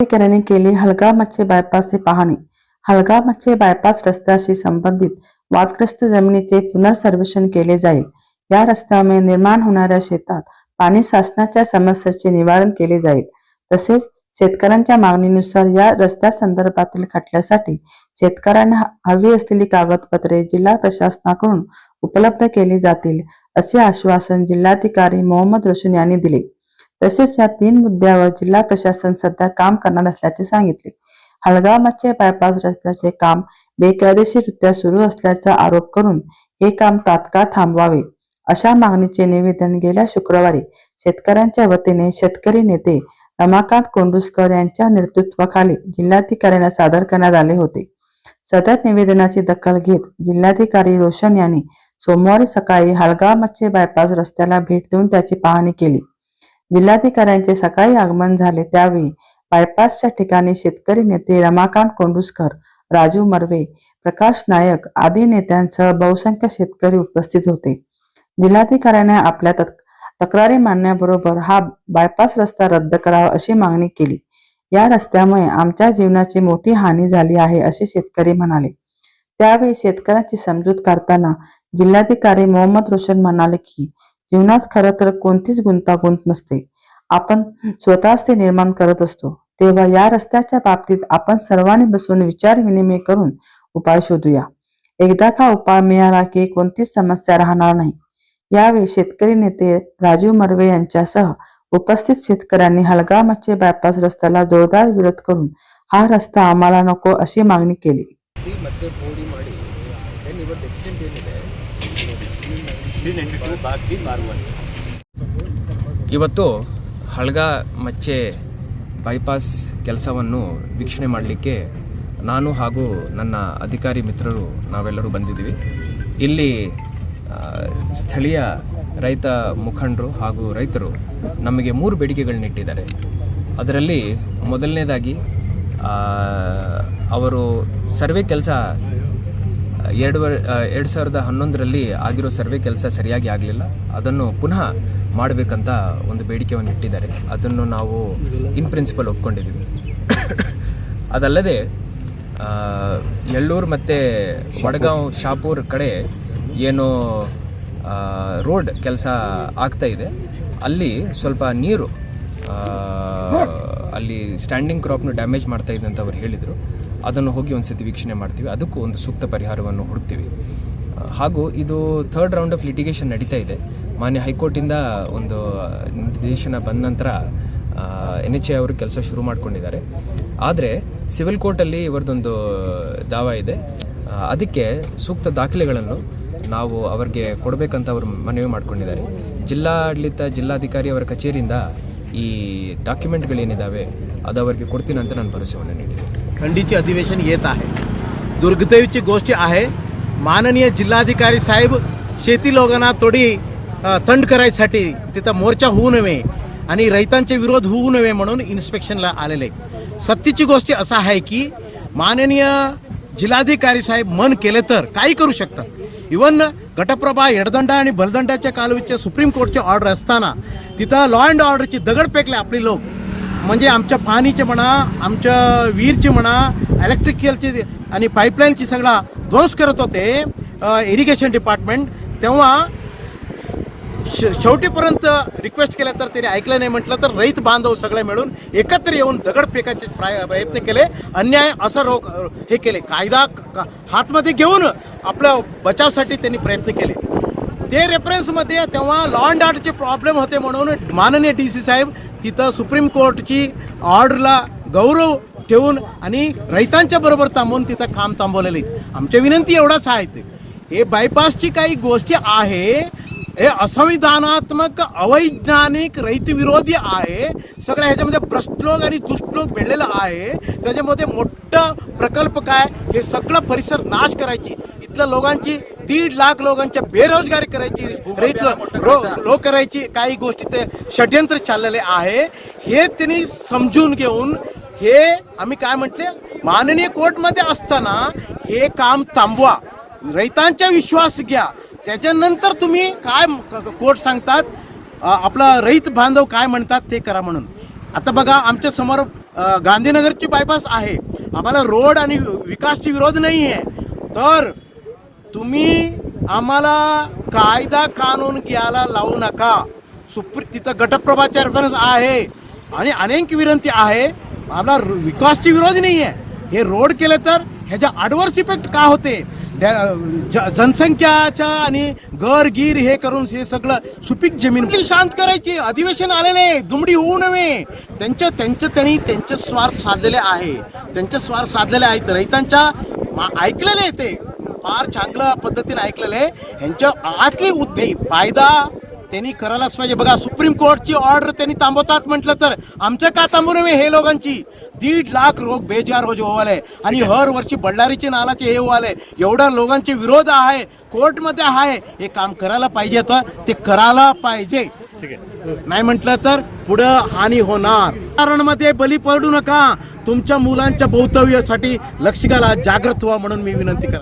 जिल्हाधिकाऱ्यांनी केली हलगा मच्छे बायपासची पाहणी। हलगा मच्छे बायपास रस्त्याशी संबंधित वादग्रस्त जमिनीचे पुनर्सर्वेक्षण केले जाईल। या रस्त्यामुळे निर्माण होणाऱ्या शेतात पाणी साचण्याच्या समस्येचे निवारण केले जाईल। तसेच शेतकऱ्यांच्या मागणीनुसार या रस्त्या संदर्भातील खटल्यासाठी शेतकऱ्यांना हवी असलेली कागदपत्रे जिल्हा प्रशासनाकडून उपलब्ध केली जातील असे आश्वासन जिल्हाधिकारी मोहम्मद रोशन यांनी दिले. तसेच या तीन मुद्द्यावर जिल्हा प्रशासन सध्या काम करणार असल्याचे सांगितले. हलगाव मच्छे बायपास रस्त्याचे काम बेकायदेशीररित्या सुरू असल्याचा आरोप करून हे काम तात्काळ थांबवावे अशा मागणीचे निवेदन गेल्या शुक्रवारी शेतकऱ्यांच्या वतीने शेतकरी नेते रमाकांत कोंडुस्कर यांच्या नेतृत्वाखाली जिल्हाधिकाऱ्यांना सादर करण्यात आले होते. सदर निवेदनाची दखल घेत जिल्हाधिकारी रोशन यांनी सोमवारी सकाळी हलगाव मच्छे बायपास रस्त्याला भेट देऊन त्याची पाहणी केली. जिल्हाधिकाऱ्यांचे सकाळी आगमन झाले त्यावेळी बायपासच्या ठिकाणी शेतकरी नेते रमाकांत कोंडुस्कर राजू मर्वे प्रकाश नायक आदी नेत्यांसह बहुसंख्य शेतकरी उपस्थित होते. जिल्हाधिकाऱ्याने आपल्या तक- तक्रारी मांडण्याबरोबर हा बायपास रस्ता रद्द करावा अशी मागणी केली. या रस्त्यामुळे आमच्या जीवनाची मोठी हानी झाली आहे असे शेतकरी म्हणाले. त्यावेळी शेतकऱ्यांची समजूत काढताना जिल्हाधिकारी मोहम्मद रोशन म्हणाले की जीवनात खरं तर कोणतीच गुंतागुंत नसते. आपण स्वतःच ते निर्माण करत असतो. तेव्हा या रस्त्याच्या बाबतीत आपण सर्वांनी बसून विचार विनिमय करून उपाय शोधूया. एकदा का उपाय मिळाला की कोणतीच समस्या राहणार नाही. यावेळी शेतकरी नेते राजू मर्वे यांच्यासह उपस्थित शेतकऱ्यांनी हलगा मच्छे बायपास रस्त्याला जोरदार विरोध करून हा रस्ता आम्हाला नको अशी मागणी केली. ಇವತ್ತು ಹಳ್ಗ ಮಚ್ಚೆ ಬೈಪಾಸ್ ಕೆಲಸವನ್ನು ವೀಕ್ಷಣೆ ಮಾಡಲಿಕ್ಕೆ ನಾನು ಹಾಗೂ ನನ್ನ ಅಧಿಕಾರಿ ಮಿತ್ರರು ನಾವೆಲ್ಲರೂ ಬಂದಿದ್ದೀವಿ. ಇಲ್ಲಿ ಸ್ಥಳೀಯ ರೈತ ಮುಖಂಡರು ಹಾಗೂ ರೈತರು ನಮಗೆ ಮೂರು ಬೇಡಿಕೆಗಳನ್ನಿಟ್ಟಿದ್ದಾರೆ. ಅದರಲ್ಲಿ ಮೊದಲನೇದಾಗಿ ಅವರು ಸರ್ವೆ ಕೆಲಸ ಎರಡು ವರ್ ಎರಡು ಸಾವಿರದ ಹನ್ನೊಂದರಲ್ಲಿ ಆಗಿರೋ ಸರ್ವೆ ಕೆಲಸ ಸರಿಯಾಗಿ ಆಗಲಿಲ್ಲ. ಅದನ್ನು ಪುನಃ ಮಾಡಬೇಕಂತ ಒಂದು ಬೇಡಿಕೆಯನ್ನು ಇಟ್ಟಿದ್ದಾರೆ. ಅದನ್ನು ನಾವು ಇನ್ ಪ್ರಿನ್ಸಿಪಲ್ ಒಪ್ಕೊಂಡಿದ್ದೀವಿ. ಅದಲ್ಲದೆ ಎಳ್ಳೂರು ಮತ್ತು ವಡಗಾಂವ್ ಶಾಪೂರ್ ಕಡೆ ಏನು ರೋಡ್ ಕೆಲಸ ಆಗ್ತಾ ಇದೆ. ಅಲ್ಲಿ ಸ್ವಲ್ಪ ನೀರು ಅಲ್ಲಿ ಸ್ಟ್ಯಾಂಡಿಂಗ್ ಕ್ರಾಪ್ನು ಡ್ಯಾಮೇಜ್ ಮಾಡ್ತಾ ಇದೆ ಅಂತ ಅವ್ರು ಹೇಳಿದರು. ಅದನ್ನು ಹೋಗಿ ಒಂದು ಸತಿ ವೀಕ್ಷಣೆ ಮಾಡ್ತೀವಿ. ಅದಕ್ಕೂ ಒಂದು ಸೂಕ್ತ ಪರಿಹಾರವನ್ನು ಹುಡುಕ್ತೀವಿ. ಹಾಗೂ ಇದು ಥರ್ಡ್ ರೌಂಡ್ ಆಫ್ ಲಿಟಿಗೇಷನ್ ನಡೀತಾ ಇದೆ. ಮಾನ್ಯ ಹೈಕೋರ್ಟಿಂದ ಒಂದು ನಿರ್ದೇಶನ ಬಂದ ನಂತರ ಎನ್ ಎಚ್ ಎ ಅವರು ಕೆಲಸ ಶುರು ಮಾಡ್ಕೊಂಡಿದ್ದಾರೆ. ಆದರೆ ಸಿವಿಲ್ ಕೋರ್ಟಲ್ಲಿ ಇವರದೊಂದು ದಾವ ಇದೆ. ಅದಕ್ಕೆ ಸೂಕ್ತ ದಾಖಲೆಗಳನ್ನು ನಾವು ಅವರಿಗೆ ಕೊಡಬೇಕಂತ ಅವರು ಮನವಿ ಮಾಡ್ಕೊಂಡಿದ್ದಾರೆ. ಜಿಲ್ಲಾಡಳಿತ, ಜಿಲ್ಲಾಧಿಕಾರಿ ಅವರ ಕಚೇರಿಯಿಂದ ಈ ಡಾಕ್ಯುಮೆಂಟ್ಗಳೇನಿದ್ದಾವೆ ಅದು ಅವರಿಗೆ ಕೊಡ್ತೀನಿ ಅಂತ ನಾನು ಭರವಸೆಯನ್ನು ನೀಡಿದ್ದೀನಿ थंडीचे अधिवेशन येत आहे दुर्दैवीची गोष्ट आहे माननीय जिल्हाधिकारी साहेब शेती लोकांना थोडी अ, थंड करायसाठी तिथं मोर्चा होऊ नये आणि रैतांचे विरोध होऊ नये म्हणून इन्स्पेक्शनला आलेले सत्तेची गोष्ट असं आहे की माननीय जिल्हाधिकारी साहेब मन केले तर काही करू शकतात इवन गटप्रभा हेडदंडा आणि बलदंडाच्या कालवीचे सुप्रीम कोर्टचे ऑर्डर असताना तिथं लॉ अँड ऑर्डरची दगड फेकले आपले लोक म्हणजे आमच्या पाणीचे म्हणा आमच्या विहीरचे म्हणा इलेक्ट्रिकलचे आणि पाईपलाईनची सगळा ध्वंस करत होते इरिगेशन डिपार्टमेंट तेव्हा श शेवटीपर्यंत रिक्वेस्ट केल्या तर त्याने ऐकलं नाही म्हटलं तर रईत बांधव सगळे मिळून एकत्र येऊन दगड फेकायचे प्राय प्रयत्न केले. अन्याय असं रोक हे केले. कायदा का हातमध्ये घेऊन आपल्या बचावसाठी त्यांनी प्रयत्न केले. ते रेफरन्समध्ये तेव्हा लॉ अँड ऑर्डरचे प्रॉब्लेम होते म्हणून माननीय डी सी साहेब तिथं सुप्रीम कोर्टची ऑर्डरला गौरव ठेवून आणि रहितांच्या बरोबर थांबून तिथं काम थांबवलेले. आमच्या विनंती एवढाच आहे ते. हे बायपासची काही गोष्टी आहे हे असंविधानात्मक अवैज्ञानिक रैतविरोधी आहे. सगळ्या ह्याच्यामध्ये भ्रष्ट लोक आणि दुष्ट लोक भेटलेलं आहे. त्याच्यामध्ये मोठं प्रकल्प काय? हे सगळं परिसर नाश करायची. इथल्या लोकांची दीड लाख लोकांच्या बेरोजगारी करायची. रहित लोक करायची. काही गोष्टी ते षड्यंत्र चाललेले आहे. हे त्यांनी समजून घेऊन हे आम्ही काय म्हटले? माननीय कोर्टमध्ये असताना हे काम थांबवा. रहितांचा विश्वास घ्या. त्याच्यानंतर तुम्ही काय क- कोर्ट सांगतात आपला रैत बांधव काय म्हणतात ते करा म्हणून. आता बघा आमच्यासमोर गांधीनगरची बायपास आहे. आम्हाला रोड आणि विकासची विरोध नाही आहे तर तुम्ही आम्हाला कायदा कानून घ्यायला लावू नका. सुप्री तिथं गटप्रभाचे रेफरन्स आहे. आणि अनेक विनंती आहे. आम्हाला विकासची विरोध नाही आहे हे रोड केलं तर ह्याच्या ॲडवर्स इफेक्ट का होते? त्या- ज- जनसंख्याच्या आणि घर गिर हे करून हे सगळं सुपीक जमीन शांत करायची. अधिवेशन आलेले दुमडी होऊ नये. त्यांच्या त्यांचं त्यांनी त्यांचे स्वार्थ साधलेले आहे. त्यांचे स्वार्थ साधलेले आहेत रहितांच्या ऐकलेले ते. फार चांगल्या पद्धतीने ऐकलेलं आहे. ह्यांच्या आतली उद्देश फायदा त्यांनी करायलाच पाहिजे. बघा सुप्रीम कोर्टची ऑर्डर त्यांनी थांबवतात म्हटलं तर आमच्या का थांबू नये हे लोकांची? दीड लाख रोग बेजार हो व्हायला आणि हर वर्षी बಳ್ಳारीचे नालाचे हे व्हायला एवढ्या लोकांचे विरोध आहे कोर्टमध्ये आहे. हे काम करायला पाहिजे तर ते करायला पाहिजे. नाही म्हटलं तर पुढं हानी होणार. कारणमध्ये बली पडू नका. तुमच्या मुलांच्या भवितव्यासाठी लक्ष घाला. जागृत व्हा म्हणून मी विनंती करा